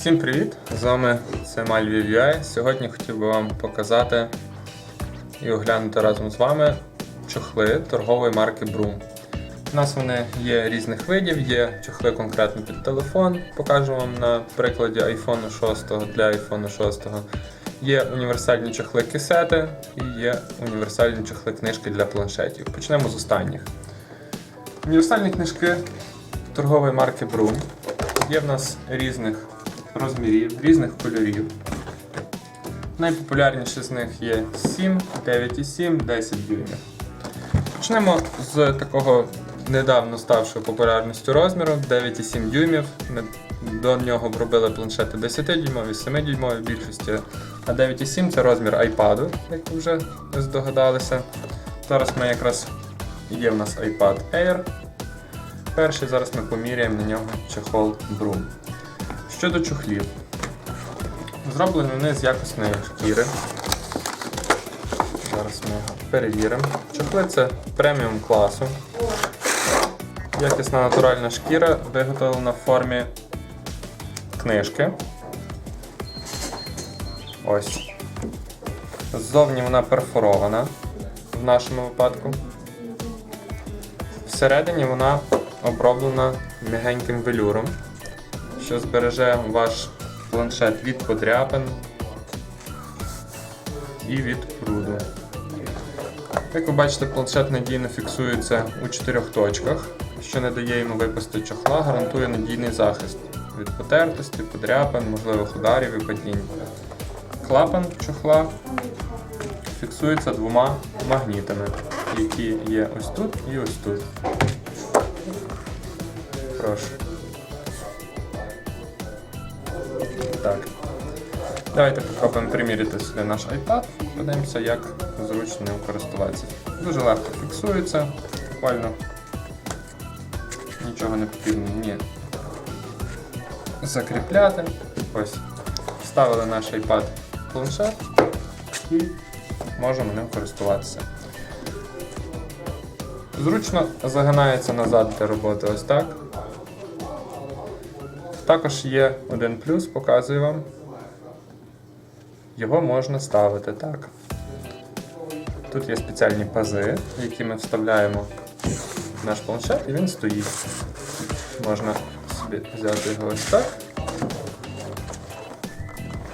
Всім привіт! З вами це MyLviv.ua. Сьогодні хотів би вам показати і оглянути разом з вами чохли торгової марки Broom. У нас вони є різних видів, є чохли конкретно під телефон. Покажу вам на прикладі iPhone 6 для iPhone 6. Є універсальні чохли кисети і є універсальні чохли книжки для планшетів. Почнемо з останніх. Універсальні книжки торгової марки Broom. Є в нас різних розмірів, різних кольорів. Найпопулярніші з них є 7, 9,7, 10 дюймів. Почнемо з такого недавно ставшого популярністю розміру 9,7 дюймів. Ми до нього робили планшети 10-дюймові, 7-дюймові в більшості. А 9,7 це розмір iPad, як ви вже здогадалися. Зараз ми якраз є в нас iPad Air. Перший зараз ми поміряємо на нього чехол Broom. Щодо чохлів. Зроблені вони з якісної шкіри. Зараз ми його перевіримо. Чохли це преміум класу. Якісна натуральна шкіра виготовлена в формі книжки. Ось. Ззовні вона перфорована в нашому випадку. Всередині вона оброблена м'ягеньким велюром, що збереже ваш планшет від подряпин і від бруду. Як ви бачите, планшет надійно фіксується у чотирьох точках, що не дає йому випасти чохла, гарантує надійний захист від потертості, подряпин, можливих ударів і падінь. Клапан чохла фіксується двома магнітами, які є ось тут і ось тут. Прошу. Давайте попробуємо приміряти сюди наш iPad. Подивимося, як зручно ним користуватися. Дуже легко фіксується, буквально нічого не потрібно ні закріпляти. Ось. Вставили наш iPad в планшет і можемо ним користуватися. Зручно загинається назад для роботи ось так. Також є один плюс, показую вам. Його можна ставити так. Тут є спеціальні пази, які ми вставляємо в наш планшет і він стоїть. Можна собі взяти його ось так,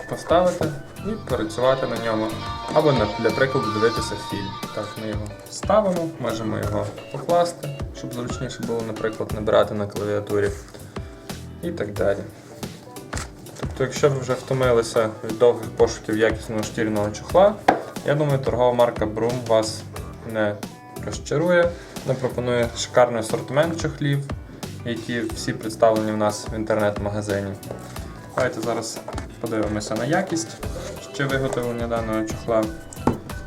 поставити і працювати на ньому. Або для прикладу дивитися фільм. Так, ми його ставимо, можемо його покласти, щоб зручніше було, наприклад, набирати на клавіатурі і так далі. Тобто, якщо ви вже втомилися від довгих пошуків якісного шкіряного чохла, я думаю, торгова марка Broom вас не розчарує. Вона пропонує шикарний асортимент чохлів, які всі представлені в нас в інтернет-магазині. Давайте зараз подивимося на якість ще виготовлення даного чохла.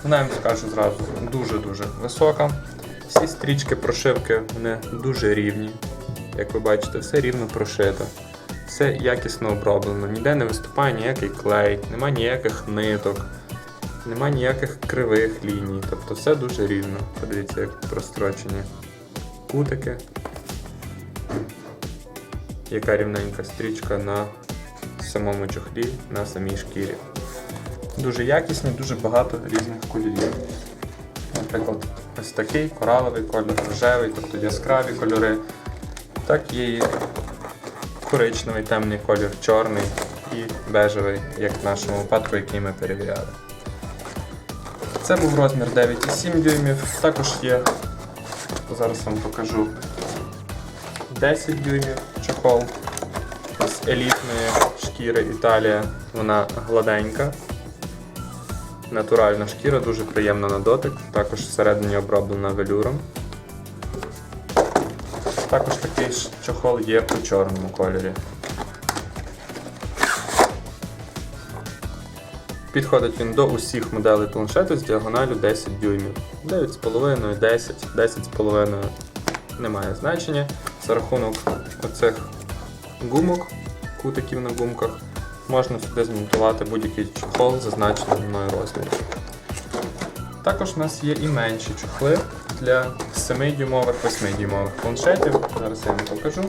Вона я вам скажу зразу дуже-дуже висока. Всі стрічки прошивки вони дуже рівні. Як ви бачите, все рівно прошито. Все якісно оброблено, ніде не виступає ніякий клей, нема ніяких ниток, нема ніяких кривих ліній. Тобто все дуже рівно. Подивіться, як прострочені кутики. Яка рівненька стрічка на самому чохлі, на самій шкірі. Дуже якісні, дуже багато різних кольорів. Наприклад, ось такий кораловий кольор, рожевий, тобто яскраві кольори. Так є і коричневий темний колір, чорний і бежевий, як в нашому випадку, який ми перевіряли. Це був розмір 9,7 дюймів. Також є, зараз вам покажу 10 дюймів чохол з елітної шкіри Італія. Вона гладенька. Натуральна шкіра, дуже приємна на дотик, також всередині оброблена велюром. Також такий ж чохол є у чорному кольорі. Підходить він до усіх моделей планшету з діагоналю 10 дюймів. 9,5, 10, 10,5 немає значення. За рахунок оцих гумок, кутиків на гумках, можна сюди змонтувати будь-який чохол, зазначений мною розмір. Також у нас є і менші чохли для 7-дюймових, 8-дюймових планшетів. Зараз я вам покажу.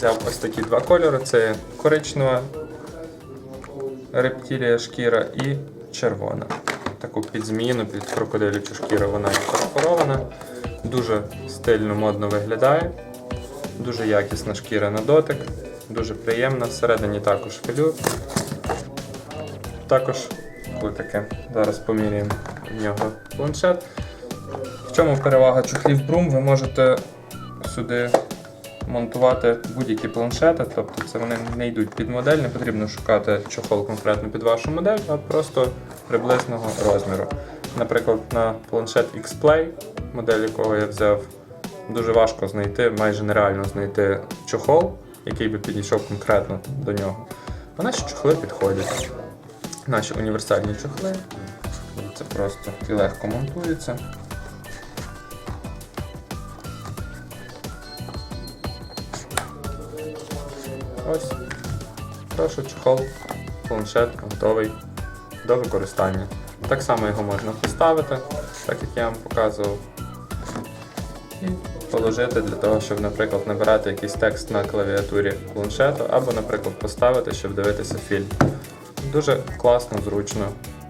взяв ось такі два кольори: це коричнева рептилія шкіра і червона. Таку підзміну під крокодилячу шкіру вона інкорпорована. Дуже стильно, модно виглядає. Дуже якісна шкіра на дотик, дуже приємна. Всередині також філюр. Також таке. Зараз поміряємо в нього планшет. В чому перевага чохлів Broom? Ви можете сюди монтувати будь-які планшети, тобто це вони не йдуть під модель, не потрібно шукати чохол конкретно під вашу модель, а просто приблизного розміру. Наприклад, на планшет X-Play, модель якого я взяв, дуже важко знайти, майже нереально знайти чохол, який би підійшов конкретно до нього. А наші чохли підходять. Наші універсальні чохли. Це просто і легко монтується. Ось. Прошу чохол, планшет готовий до використання. Так само його можна поставити, так як я вам показував. І положити для того, щоб, наприклад, набирати якийсь текст на клавіатурі планшету, або, наприклад, поставити, щоб дивитися фільм. Дуже класно, зручно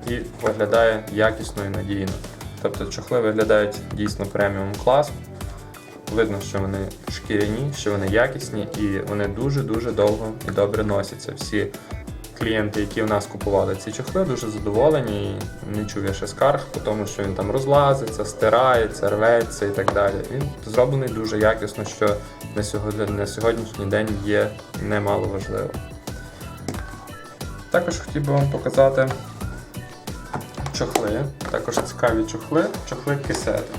і виглядає якісно і надійно. Тобто чохли виглядають дійсно преміум клас. Видно, що вони шкіряні, що вони якісні і вони дуже-дуже довго і добре носяться. Всі клієнти, які в нас купували ці чохли, дуже задоволені і не чув я ще скарг, тому що він там розлазиться, стирається, рветься і так далі. Він зроблений дуже якісно, що на сьогоднішній день є немало важливо. Також хотів би вам показати чохли, також цікаві чохли, чохли кисети.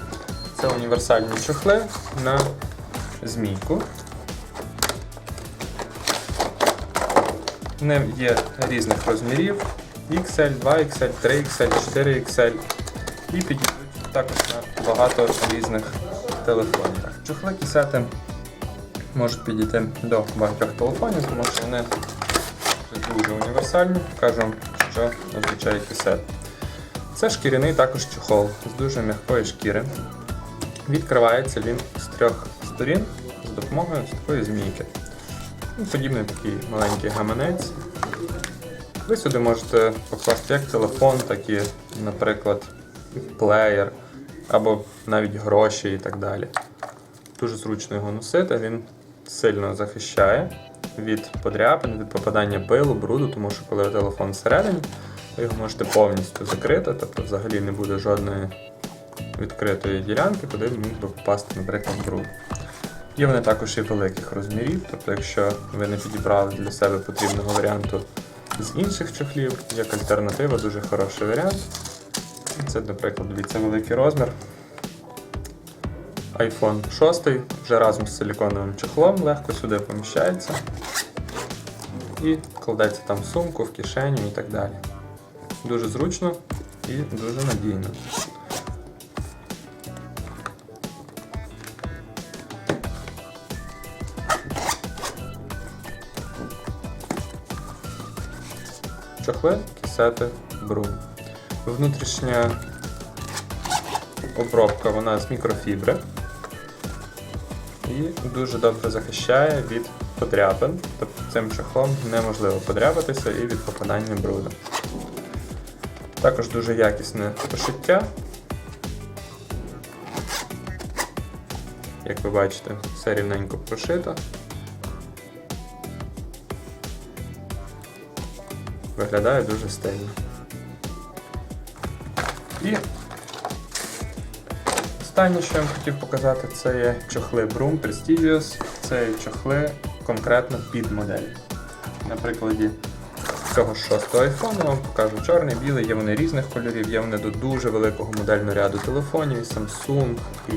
Це універсальні чохли на змійку. Вони є різних розмірів XL, 2XL, 3XL, 4XL і підійдуть також на багато різних телефонів. Чохли кисети можуть підійти до багатьох телефонів, тому що вони дуже універсальні. Покажу вам, що означає кисет. Це шкіряний також чохол з дуже м'якої шкіри. Відкривається він з трьох сторін з допомогою такої змійки. Ну, Подібний такий маленький гаманець. Ви сюди можете покласти як телефон, так і, наприклад, плеєр, або навіть гроші і так далі. Дуже зручно його носити, він сильно захищає від подряпин, від попадання пилу, бруду, тому що коли телефон всередині, ви його можете повністю закрити, тобто взагалі не буде жодної відкритої ділянки, куди міг би попасти, наприклад, бруд. Є вони також і великих розмірів, тобто, якщо ви не підібрали для себе потрібного варіанту з інших чохлів, як альтернатива, дуже хороший варіант. Це, наприклад, дивіться, великий розмір. iPhone 6 вже разом з силіконовим чохлом легко сюди поміщається і кладеться там в сумку, в кишеню і так далі. Дуже зручно і дуже надійно. Чохли, кисети, брум. Внутрішня обробка вона з мікрофібри і дуже добре захищає від подряпин. Тобто цим чохлом неможливо подряпатися і від попадання бруду. Також дуже якісне пошиття. Як ви бачите, все рівненько прошито. Виглядає дуже стильно. І останнє, що я вам хотів показати, це є чохли Broom Prestigious. Це є чохли конкретно під модель. На прикладі цього шостого iPhone вам покажу чорний, білий, є вони різних кольорів, є вони до дуже великого модельного ряду телефонів, і Samsung, і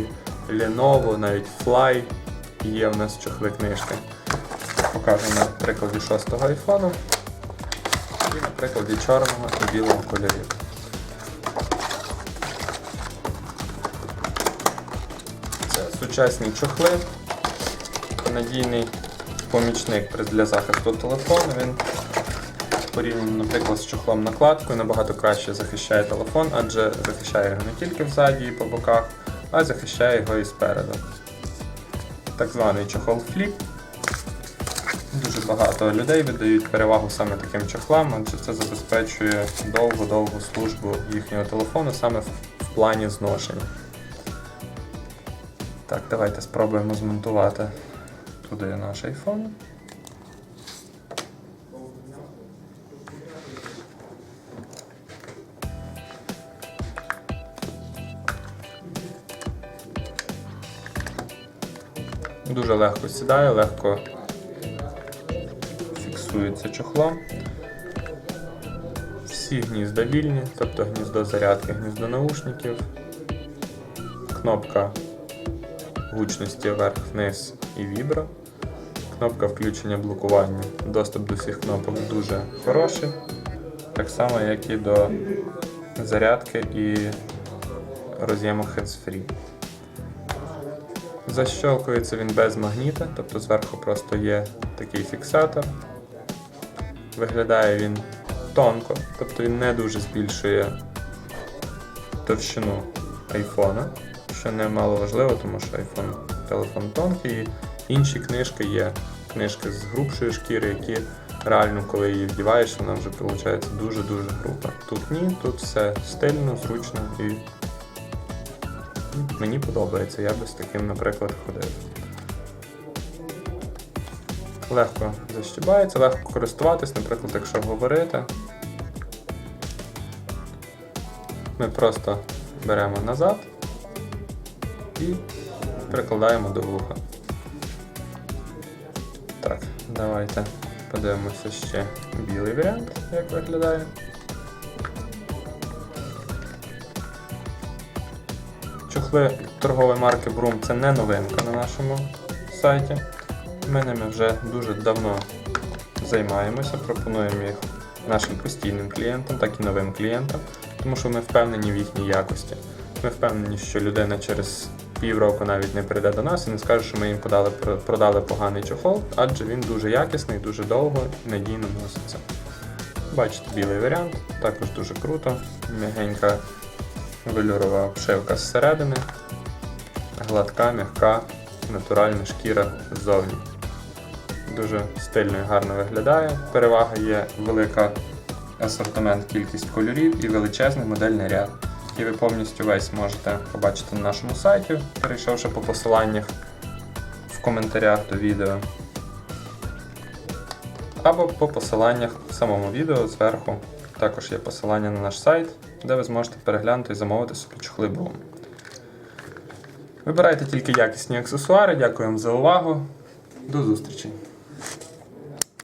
Lenovo, навіть Fly є у нас чохли книжки. Покажу на прикладі шостого iPhone і на прикладі чорного і білого кольорів. Сучасні чохли, надійний помічник для захисту телефону. Він порівняно, наприклад, з чохлом накладкою набагато краще захищає телефон, адже захищає його не тільки взаді і по боках, а захищає його і спереду. Так званий чохол фліп. Дуже багато людей віддають перевагу саме таким чохлам, адже це забезпечує довгу-довгу службу їхнього телефону саме в плані зношення. Так, давайте спробуємо змонтувати туди наш iPhone. Дуже легко сідає, легко фіксується чохлом. Всі гнізда вільні, тобто гніздо зарядки, гніздо наушників, кнопка гучності вверх-вниз і вібро, кнопка включення блокування. Доступ до всіх кнопок дуже хороший, так само, як і до зарядки і роз'єму hands-free. Защелкується він без магніта, тобто зверху просто є такий фіксатор. Виглядає він тонко, тобто він не дуже збільшує товщину айфона, що не мало важливо, тому що айфон телефон тонкий. І інші книжки є книжки з грубшої шкіри, які реально, коли її вдіваєш, вона вже виходить дуже-дуже груба. Тут ні, тут все стильно, зручно і Мені подобається, я би з таким, наприклад, ходив. Легко защібається, легко користуватись, наприклад, якщо говорити. Ми просто беремо назад і прикладаємо до вуха. Так, давайте подивимося ще білий варіант, як виглядає. Чохли торгової марки Broom це не новинка на нашому сайті. Ми ними вже дуже давно займаємося, пропонуємо їх нашим постійним клієнтам, так і новим клієнтам, тому що ми впевнені в їхній якості. Ми впевнені, що людина через півроку навіть не прийде до нас і не скаже, що ми їм подали, продали поганий чохол, адже він дуже якісний, дуже довго і надійно носиться. Бачите, білий варіант, також дуже круто, м'ягенька велюрова обшивка зсередини, гладка, м'яка, натуральна шкіра ззовні. Дуже стильно і гарно виглядає. Перевага є велика асортимент, кількість кольорів і величезний модельний ряд, який ви повністю весь можете побачити на нашому сайті, перейшовши по посиланнях в коментарях до відео. Або по посиланнях в самому відео зверху також є посилання на наш сайт, де ви зможете переглянути і замовити собі чохли Broom. Вибирайте тільки якісні аксесуари. Дякую вам за увагу. До зустрічі!